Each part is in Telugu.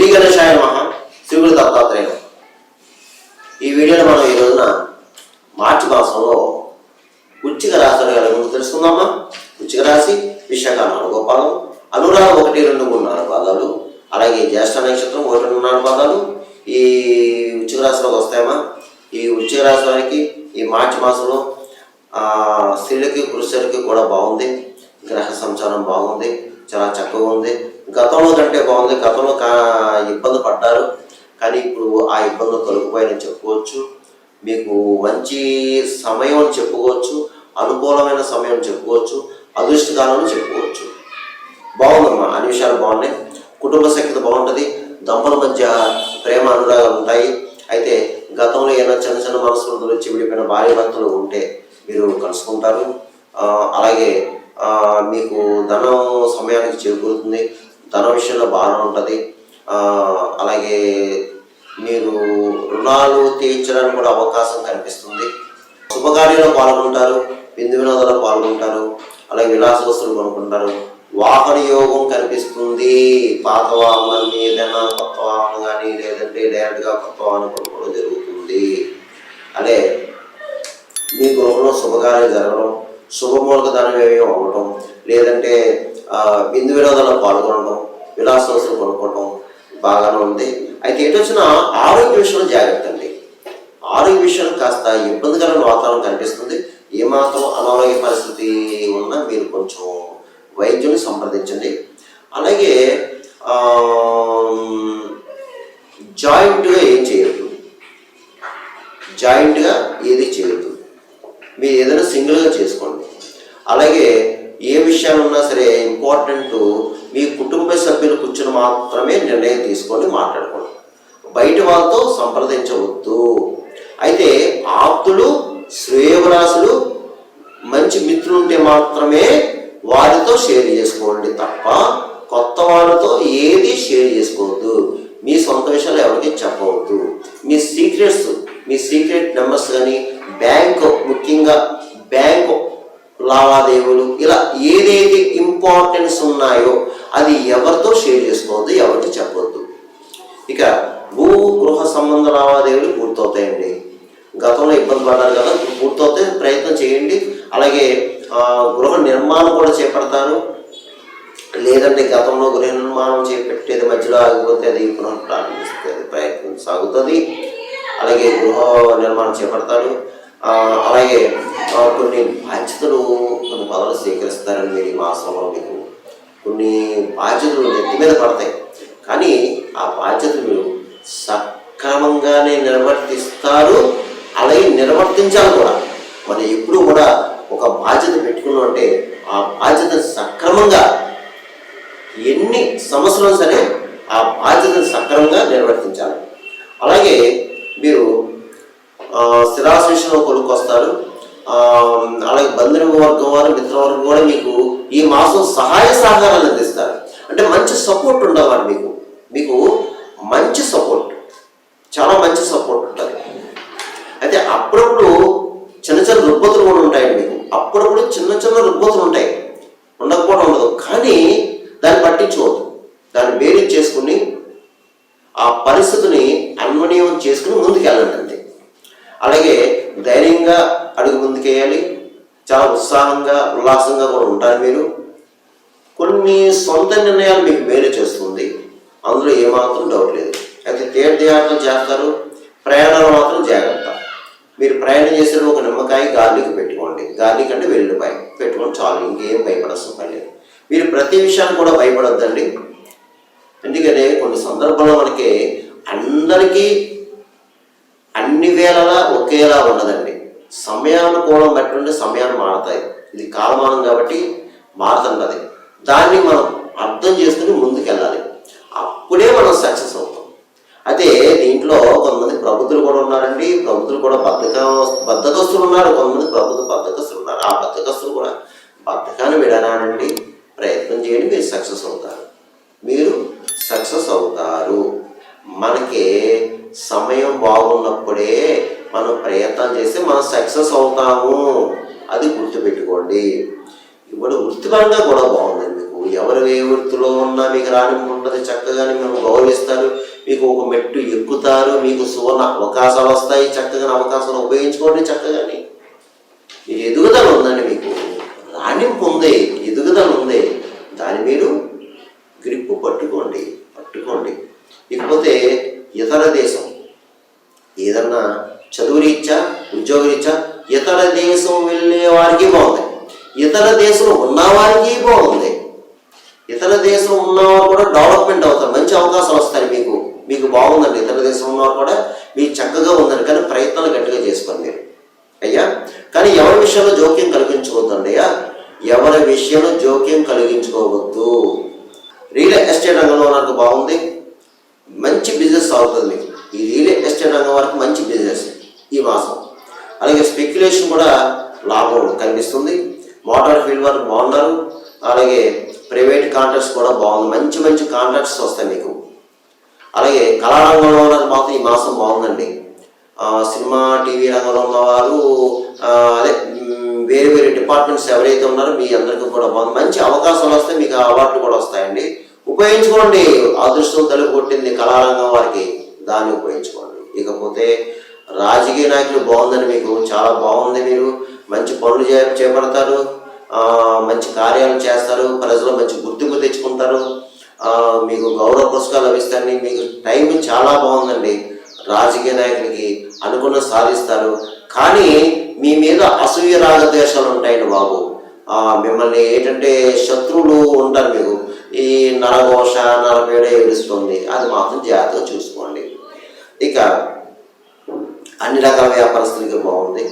శ్రీ గణేశాయ మహ శివుడు దత్తాత్రేయం. ఈ వీడియోలో మనం ఈ రోజున మార్చి మాసంలో ఉచ్చిక రాశుల గల గురించి తెలుసుకుందామా? ఉచ్చిక రాశి విశాఖ నాలుగు పాదం అనురాధ ఒకటి రెండు మూడు నాలుగు పాదాలు అలాగే జ్యేష్ఠ నక్షత్రం ఒకటి రెండు నాలుగు పాదాలు. ఈ ఉచ్చిక రాశిలోకి వస్తాయమ్మా. ఈ ఉచ్చిక రాశి వారికి ఈ మార్చి మాసంలో స్త్రీలకి పురుషులకి కూడా బాగుంది. గ్రహ సంచారం బాగుంది. చాలా చక్కగా ఉంది. గతంలో కంటే బాగుంది. గతంలో కా ఇబ్బంది పడ్డారు. కానీ ఇప్పుడు ఆ ఇబ్బందులు తొలగిపోయాయని చెప్పుకోవచ్చు. మీకు మంచి సమయం అని చెప్పుకోవచ్చు. అనుకూలమైన సమయం చెప్పుకోవచ్చు. అదృష్టకాలం చెప్పుకోవచ్చు. బాగుందమ్మా. అన్ని విషయాలు బాగున్నాయి. కుటుంబ సఖ్యత బాగుంటుంది. దంపల మధ్య ప్రేమ అనురాగాలు ఉంటాయి. అయితే గతంలో ఏమైనా చిన్న చిన్న మనసులు వచ్చి విడిపోయిన భార్య భర్తలు ఉంటే మీరు కలుసుకుంటారు. అలాగే మీకు ధనం సమయానికి చేకూరుతుంది. ధన విషయంలో బాగానే ఉంటుంది. అలాగే మీరు రుణాలు తీర్చడానికి కూడా అవకాశం కనిపిస్తుంది. శుభకార్యంలో పాల్గొంటారు విందు వినోదాల్లో పాల్గొంటారు అలాగే విలాస వస్తువులు కొనుక్కుంటారు. వాహన యోగం కనిపిస్తుంది. పాత వాహనం ఏదైనా కొత్త వాహనం కానీ లేదంటే డైరెక్ట్గా కొత్త వాహనం కొనుక్కోవడం జరుగుతుంది. అదే మీ గృహంలో శుభకార్యం జరగడం శుభమూలక ధనవ్యయం అవ్వటం లేదంటే బిందు వినోదంలో పాల్గొనడం విలాస వస్తువులు కొనుక్కోవడం బాగానే ఉంది. అయితే ఎటు వచ్చినా ఆరోగ్య విషయంలో జాగ్రత్త అండి. ఆరోగ్య విషయంలో కాస్త ఇబ్బందికరమైన వాతావరణం కనిపిస్తుంది. ఏమాత్రం అనారోగ్య పరిస్థితి ఉన్నా మీరు కొంచెం వైద్యుని సంప్రదించండి. అలాగే ఆ, జాయింట్గా ఏం చేయొద్దు జాయింట్గా ఏది చేయొద్దు మీరు ఏదైనా సింగిల్గా చేసుకోండి అలాగే ఏ విషయాలు ఉన్నా సరే ఇంపార్టెంట్ మీ కుటుంబ సభ్యులు కూర్చొని మాత్రమే నిర్ణయం తీసుకొని మాట్లాడుకోండి బయట వాళ్ళతో సంప్రదించవద్దు అయితే ఆప్తులు శ్రేయవరాశులు మంచి మిత్రులు ఉంటే మాత్రమే వారితో షేర్ చేసుకోండి తప్ప కొత్త వాళ్ళతో ఏది షేర్ చేసుకోవద్దు. మీ సొంత విషయాలు ఎవరికి చెప్పవద్దు. మీ సీక్రెట్స్ మీ సీక్రెట్ నెంబర్స్ కానీ బ్యాంకు ముఖ్యంగా బ్యాంకు లావాదేవీలు ఇలా ఏదైతే ఇంపార్టెన్స్ ఉన్నాయో అది ఎవరితో షేర్ చేసుకోవద్దు ఎవరికి చెప్పవద్దు. ఇక భూ గృహ సంబంధ లావాదేవీలు పూర్తవుతాయండి. గతంలో ఇబ్బంది పడ్డారు కదా పూర్తవుతాయి ప్రయత్నం చేయండి. అలాగే గృహ నిర్మాణం కూడా చేపడతారు. లేదంటే గతంలో గృహ నిర్మాణం చేపట్టేది మధ్యలో ఆగిపోతే అది పునః ప్రారంభిస్తుంది ప్రయత్నం సాగుతుంది. అలాగే గృహ నిర్మాణం చేపడతారు. అలాగే కొన్ని బాధ్యతలు కొన్ని పదవులు స్వీకరిస్తారని మీరు ఈ మాసంలో మీకు కొన్ని బాధ్యతలు నెత్తి మీద పడతాయి. కానీ ఆ బాధ్యతలు మీరు సక్రమంగానే నిర్వర్తిస్తారు అలాగే నిర్వర్తించాలి కూడా. మనం ఎప్పుడు కూడా ఒక బాధ్యత పెట్టుకున్నాం అంటే ఆ బాధ్యత సక్రమంగా ఎన్ని సమస్యలు సరే ఆ బాధ్యతను సక్రమంగా నిర్వర్తించాలి. అలాగే మీరు స్థిరాశేషంలో కొనుక్కొస్తారు అలాగే బంధువు వర్గం వారు మిత్రవర్గం కూడా మీకు ఈ మాసం సహాయ సహకారాలు అందిస్తారు. అంటే మంచి సపోర్ట్ ఉండవాలి మీకు. మీకు మంచి సపోర్ట్. చాలా మంచి సపోర్ట్ ఉంటుంది అయితే అప్పుడప్పుడు చిన్న చిన్న రుగ్మతులు కూడా ఉంటాయండి మీకు అప్పుడప్పుడు చిన్న చిన్న రుగ్మతులు ఉంటాయి. ఉండకపోవడం ఉండదు. కానీ దాన్ని పట్టించుకోవద్దు. దాన్ని బేరీ చేసుకుని ఆ పరిస్థితిని అన్వనీయం చేసుకుని ముందుకు వెళ్ళండి అంతే. అలాగే ధైర్యంగా అడుగు ముందుకేయాలి చాలా ఉత్సాహంగా ఉల్లాసంగా కూడా ఉంటారు మీరు. కొన్ని సొంత నిర్ణయాలు మీకు మేలు చేస్తుంది. అందులో ఏమాత్రం డౌట్ లేదు. అయితే తీర్థయాత్రలు చేస్తారు. ప్రయాణాలు మాత్రం జాగ్రత్త. మీరు ప్రయాణం చేసేది ఒక నిమ్మకాయ గాలికి దానికంటే గార్లిక్ అంటే వెల్లుల్లిపాయ చాలు ఇంకేం భయపడాల్సిన పని లేదు. మీరు ప్రతి విషయాన్ని కూడా భయపడొద్దండి. ఎందుకంటే కొన్ని సందర్భంలో మనకి అందరికీ అన్ని వేళలా ఒకేలా ఉండదండి సమయానుకూలం బట్టి ఉంటే సమయాన్ని మారుతాయి. ఇది కాలమానం కాబట్టి మారుతున్నది దాన్ని మనం అర్థం చేసుకుని ముందుకెళ్ళాలి. అప్పుడే మనం సక్సెస్ అవుతాం. అయితే దీంట్లో ప్రబుద్ధులు కూడా ఉన్నారండి. ప్రబుద్ధులు కూడా బద్ధక బద్ధకస్తులు ఉన్నారు. కొంతమంది ప్రబుద్ధ బద్ధకస్తులు ఉన్నారు. ఆ బద్ధకస్తులు కూడా బద్ధకాన్ని విడనానండి ప్రయత్నం చేయండి మీరు సక్సెస్ అవుతారు. మీరు సక్సెస్ అవుతారు. మనకి సమయం బాగున్నప్పుడే మనం ప్రయత్నం చేస్తే మనం సక్సెస్ అవుతాము. అది గుర్తుపెట్టుకోండి. ఇప్పుడు వృత్తిపరంగా కూడా బాగుందండి మీకు. ఎవరు ఏ వృత్తిలో ఉన్నా మీకు రాణింపు ఉంటుంది. చక్కగానే మేము గౌరవిస్తారు. మీకు ఒక మెట్టు ఎక్కుతారు మీకు సువర్ణ అవకాశాలు వస్తాయి చక్కగా అవకాశాలు ఉపయోగించుకోండి చక్కగాని మీరు ఎదుగుదల ఉందండి మీకు. రాణింపు ఉంది ఎదుగుదల ఉంది. దాని మీరు గ్రిప్పు పట్టుకోండి పట్టుకోండి. ఇకపోతే ఇతర దేశం ఏదన్నా చదువు రీత్యా ఉద్యోగ రీత్యా ఇతర దేశం వెళ్ళే వారికి బాగుంది. ఇతర దేశంలో ఉన్న వారికి బాగుంది. ఇతర దేశం ఉన్నవారు కూడా డెవలప్మెంట్ అవుతారు మంచి అవకాశాలు వస్తాయి మీకు. మీకు బాగుందండి. ఇతర దేశం కూడా మీకు చక్కగా ఉందండి కానీ ప్రయత్నాలు గట్టిగా చేసుకోండి మీరు. అయ్యా? కానీ ఎవరి విషయంలో జోక్యం కలిగించుకోవద్దండి అయ్యా? ఎవరి విషయంలో జోక్యం కలిగించుకోవద్దు. రియల్ ఎస్టేట్ రంగంలో నాకు బాగుంది. మంచి బిజినెస్ అవుతుంది ఈ రియల్ ఎస్టేట్ రంగం వరకు మంచి బిజినెస్ ఈ మాసం. అలాగే స్పెక్యులేషన్ కూడా లాభం కనిపిస్తుంది. మోటార్ ఫీల్డ్ వరకు బాగున్నారు. అలాగే ప్రైవేట్ కాంట్రాక్ట్స్ కూడా బాగుంది. మంచి మంచి కాంట్రాక్ట్స్ వస్తాయి మీకు. అలాగే కళారంగంలో ఉన్నది మాత్రం ఈ మాసం బాగుందండి. సినిమా టీవీ రంగంలో ఉన్నవారు వారు అదే వేరే వేరే డిపార్ట్మెంట్స్ ఎవరైతే ఉన్నారో మీ అందరికీ కూడా బాగుంది. మంచి అవకాశాలు వస్తే మీకు అవార్డులు కూడా వస్తాయండి. ఉపయోగించుకోండి. అదృష్టం తలుపు కొట్టింది కళారంగం వారికి. దాన్ని ఉపయోగించుకోండి. ఇకపోతే రాజకీయ నాయకులు బాగుందని మీకు చాలా బాగుంది మీరు. మంచి పనులు చే చేపడతారు. మంచి కార్యాలు చేస్తారు. ప్రజలు మంచి గుర్తింపు తెచ్చుకుంటారు. మీకు గౌరవ పురస్కారాలు లభిస్తాయని మీకు టైం చాలా బాగుందండి. రాజకీయ నాయకులకి అనుకున్న సాధిస్తారు. కానీ మీ మీద అసూయ రాగద్వేషాలు ఉంటాయండి బాబు. మిమ్మల్ని ఏంటంటే శత్రువులు ఉంటారు మీకు ఈ నరఘోష నరపేడ ఏడుస్తుంది. అది మాత్రం జాగ్రత్తగా చూసుకోండి. ఇక అన్ని రకాల వ్యాపారస్తులకి బాగుంది.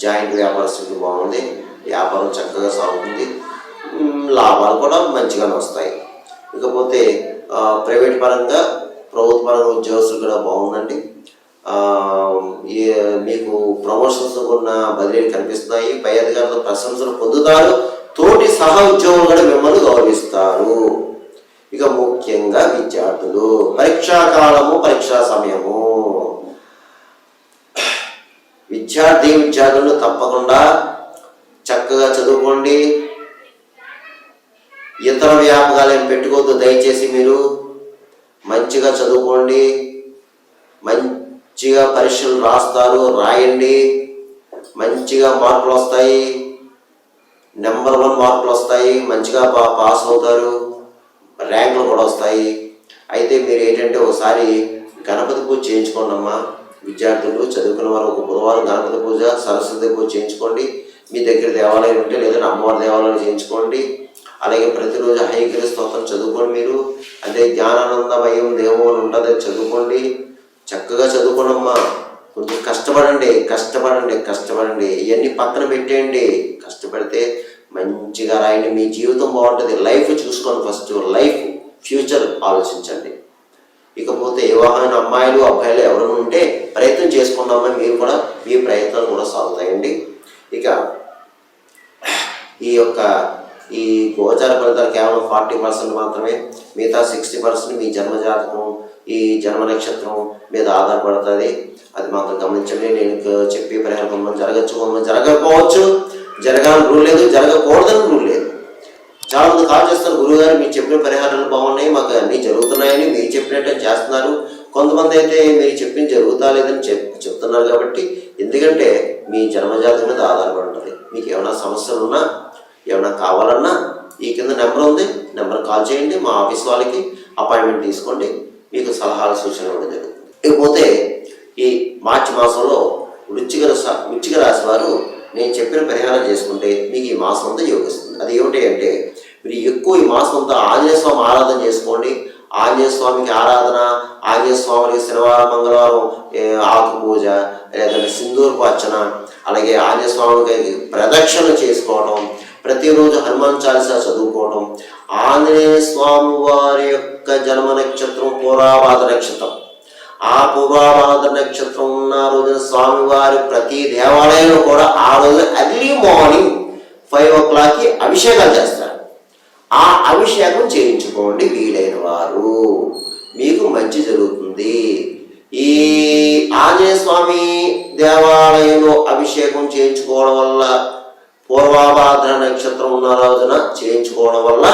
జాయింట్ వ్యాపారస్తులకి బాగుంది. వ్యాపారం చక్కగా సాగుతుంది. లాభాలు కూడా మంచిగానే వస్తాయి. ఇకపోతే ప్రైవేట్ పరంగా ప్రభుత్వ పరంగా ఉద్యోగస్తులు కూడా బాగుందండి. మీకు ప్రమోషన్స్ ఉన్న బదిలీలు కనిపిస్తున్నాయి. పై అధికారులు ప్రశంసలు పొందుతారు. తోటి సహ ఉద్యోగులు కూడా మిమ్మల్ని గౌరవిస్తారు. ఇక ముఖ్యంగా విద్యార్థులు పరీక్షా కాలము పరీక్షా సమయము. విద్యార్థి విద్యార్థులు తప్పకుండా చక్కగా చదువుకోండి. ఇతర వ్యాపకాలు ఏం పెట్టుకోవద్దు. దయచేసి మీరు మంచిగా చదువుకోండి. మంచిగా పరీక్షలు రాస్తారు రాయండి. మంచిగా మార్కులు వస్తాయి. నెంబర్ వన్ మార్కులు వస్తాయి. మంచిగా పా పాస్ అవుతారు. ర్యాంకులు కూడా వస్తాయి. అయితే మీరు ఏంటంటే ఒకసారి గణపతి పూజ చేయించుకోండి అమ్మా. విద్యార్థులు చదువుకున్న వారు ఒక బుధవారం గణపతి పూజ సరస్వతి పూజ చేయించుకోండి. మీ దగ్గర దేవాలయం ఉంటే లేదంటే అమ్మవారి దేవాలయం చేయించుకోండి. అలాగే ప్రతిరోజు హైగిరి స్తోత్రం చదువుకోండి మీరు. అదే జ్ఞానానందమయం దేవో అని ఉంటుంది చదువుకోండి. చక్కగా చదువుకోనమ్మా కొంచెం కష్టపడండి కష్టపడండి కష్టపడండి. ఇవన్నీ పక్కన పెట్టేయండి. కష్టపడితే మంచిగా రాయండి. మీ జీవితం బాగుంటుంది. లైఫ్ చూసుకోండి ఫస్ట్. లైఫ్ ఫ్యూచర్ ఆలోచించండి. ఇకపోతే వివాహమైన అమ్మాయిలు అబ్బాయిలు ఎవరైనా ఉంటే ప్రయత్నం చేసుకుందామని మీరు కూడా మీ ప్రయత్నాలు కూడా సాగుతాయండి. ఇక ఈ యొక్క ఈ గోచార ఫలితాలు కేవలం ఫార్టీ పర్సెంట్ మాత్రమే మిగతా సిక్స్టీ పర్సెంట్ మీ జన్మ జాతకం ఈ జన్మ నక్షత్రం మీద ఆధారపడుతుంది. అది మాత్రం గమనించండి. నేను చెప్పి చెప్పే పరిహారం జరగచ్చు జరగకపోవచ్చు. జరగాలని రూల్ లేదు జరగకూడదని రూల్ లేదు. చాలా మంది కాల్ చేస్తారు గురువు గారు మీరు చెప్పిన పరిహారాలు బాగున్నాయి మాకు అన్నీ జరుగుతున్నాయని మీరు చెప్పినట్టే చేస్తున్నారు. కొంతమంది అయితే మీరు చెప్పింది జరుగుతా లేదని చెప్ చెప్తున్నారు కాబట్టి ఎందుకంటే మీ జన్మజాతం మీద ఆధారపడి ఉంటుంది మీకు ఏమైనా సమస్యలు ఉన్నా ఏమైనా కావాలన్నా ఈ కింద నెంబర్ ఉంది నెంబర్ కాల్ చేయండి మా ఆఫీస్ వాళ్ళకి అపాయింట్మెంట్ తీసుకోండి మీకు సలహాలు సూచనలు ఇవ్వడం జరుగుతుంది. ఇకపోతే ఈ మార్చి మాసంలో వృచ్చిక రస- వృచ్చిక రాశి వారు నేను చెప్పిన పరిహారం చేసుకుంటే మీకు ఈ మాసం అంతా యోగిస్తుంది. అది ఏమిటి అంటే మీరు ఎక్కువ ఈ మాసం అంతా ఆంజనేయ స్వామి ఆరాధన చేసుకోండి. ఆంజనేయ స్వామికి ఆరాధన ఆంజనేయ స్వామికి శనివారం మంగళవారం ఆకు పూజ లేదంటే సింధూర్పు అర్చన అలాగే ఆంజనేయ స్వామికి ప్రదక్షిణ చేసుకోవడం ప్రతిరోజు హనుమాన్ చాలీసా చదువుకోవడం ఆంజనేయ స్వామి వారి యొక్క జన్మ నక్షత్రం పూర్వాభాద నక్షత్రం. ఆ పూర్వాభాద నక్షత్రం ఉన్న రోజున స్వామివారి ప్రతి దేవాలయంలో కూడా ఆ రోజు ఎర్లీ మార్నింగ్ ఫైవ్ ఓ క్లాక్కి అభిషేకాలు చేస్తారు. ఆ అభిషేకం చేయించుకోండి వీలైన వారు. మీకు మంచి జరుగుతుంది. ఈ ఆంజనేయ స్వామి దేవాలయంలో అభిషేకం చేయించుకోవడం వల్ల పూర్వాభాద్ర నక్షత్రం ఉన్న రోజున చేయించుకోవడం వల్ల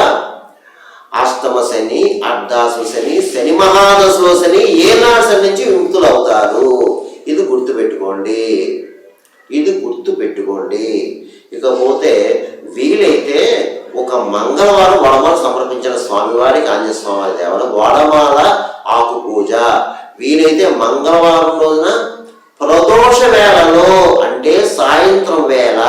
అష్టమ శని అర్ధాశ శని శని మహాదశలో శని ఏనాడు శని నుంచి విముక్తులు అవుతారు ఇది గుర్తుపెట్టుకోండి. ఇది గుర్తుపెట్టుకోండి. ఇకపోతే వీలైతే ఒక మంగళవారం వడమాల సమర్పించిన స్వామివారికి ఆంజనేయ దేవుడు వడమాల ఆకు పూజ వీలైతే మంగళవారం రోజున ప్రదోష వేళలో అంటే సాయంత్రం వేళ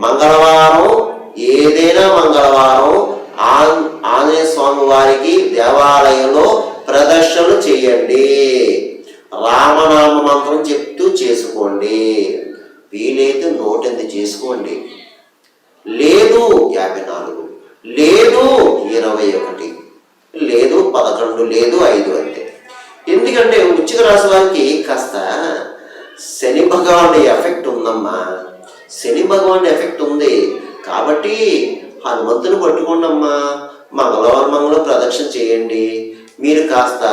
మంగళవారం ఏదైనా మంగళవారం ఆం- ఆంజనేయ స్వామి వారికి దేవాలయంలో ప్రదర్శనలు చేయండి. రామనామ మంత్రం చెప్తూ చేసుకోండి. వీలైతే నూటెనిమిది చేసుకోండి. లేదు యాభై నాలుగు లేదు ఇరవై ఒకటి లేదు పదకొండు లేదు ఐదు అంతే. ఎందుకంటే వృచ్చిక రాశి వారికి కాస్త శని భగవానుడి ఎఫెక్ట్ ఉందమ్మా. శని భగవాన్ ఎఫెక్ట్ ఉంది. కాబట్టి హనుమంతుని పట్టుకోండమ్మా. మంగళవారం మంగళం ప్రదక్షిణ చేయండి. మీరు కాస్త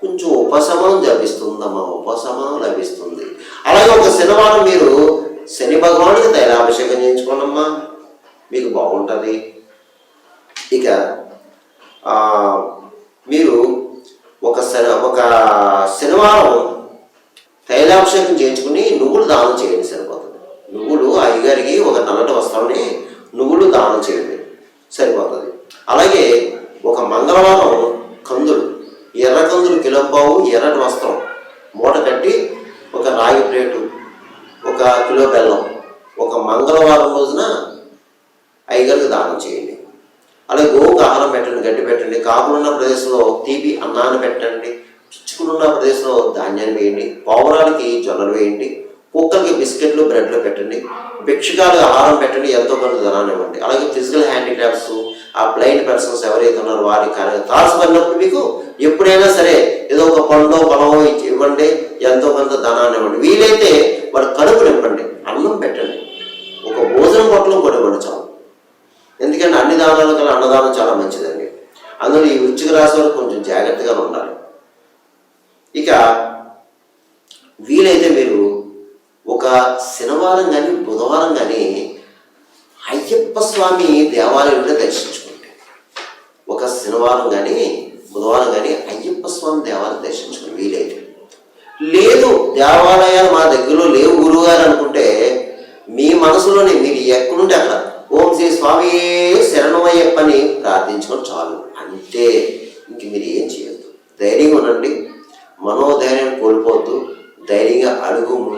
కొంచెం ఉపశమనం లభిస్తుందమ్మా ఉపశమనం లభిస్తుంది. అలాగే ఒక శనివారం మీరు శని భగవానికి తైలాభిషేకం చేయించుకోండమ్మా. మీకు బాగుంటుంది. ఇక మీరు ఒక శని ఒక శనివారం తైలాభిషేకం చేయించుకుని నువ్వులు దానం చేయండి. నువ్వులు అయ్యగారికి ఒక నల్లటి వస్త్రాన్ని నువ్వులు దానం చేయండి. సరిపోతుంది. అలాగే ఒక మంగళవారం కందులు ఎర్ర కందులు కిలోపావు ఎర్రటి వస్త్రం మూట కట్టి ఒక రాగి ప్లేటు ఒక కిలో బెల్లం ఒక మంగళవారం రోజున అయ్యగారికి దానం చేయండి. అలాగే గోవుకు ఆహారం పెట్టండి గడ్డి పెట్టండి కాకులున్న ప్రదేశంలో తీపి అన్నాన్ని పెట్టండి పిచ్చుకులున్న ప్రదేశంలో ధాన్యాన్ని వేయండి పావురాలకి జొన్నలు వేయండి కుక్కలకి బిస్కెట్లు బ్రెడ్లు పెట్టండి. భిక్షకాలకు ఆహారం పెట్టండి ఎంతో కొంత ధనాన్ని ఇవ్వండి. అలాగే ఫిజికల్ హ్యాండిక్రాఫ్ట్స్ ఆ బ్లైండ్ పర్సన్స్ ఎవరైతే ఉన్నారో వారికి కానీ తారసపడినప్పుడు మీకు ఎప్పుడైనా సరే ఏదో ఒక పండు పొలమో ఇవ్వండి ఎంతో కొంత ధనాన్ని ఇవ్వండి. వీలైతే వారి కడుపు నింపండి అన్నం పెట్టండి. ఒక భోజనం పొట్టలం కూడా ఇవ్వండి చాలు. ఎందుకంటే అన్ని దానాల కన్నా అన్నదానం చాలా మంచిదండి. అందులో ఈ వృచ్చిక రాశి వారు కొంచెం జాగ్రత్తగా ఉండాలి. ఇక వీలైతే మీరు శనివారం కానీ బుధవారం కానీ అయ్యప్ప స్వామి దేవాలయంలో దర్శించుకుంటే. ఒక శనివారం కానీ బుధవారం కానీ అయ్యప్ప స్వామి దేవాలయం దర్శించుకుని వీలైతే. లేదు దేవాలయాలు మా దగ్గరలో లేవు గురువుగారు అనుకుంటే మీ మనసులోనే మీరు ఎక్కడుంటే అక్కడ ఓం శ్రీ స్వామి శరణమయ్యప్పని ప్రార్థించుకోవడం చాలు. అంతే ఇంక మీరు ఏం చేయొద్దు. ధైర్యంగా ఉండండి. మనోధైర్యం కోల్పోద్దు ధైర్యంగా అడుగు ముందు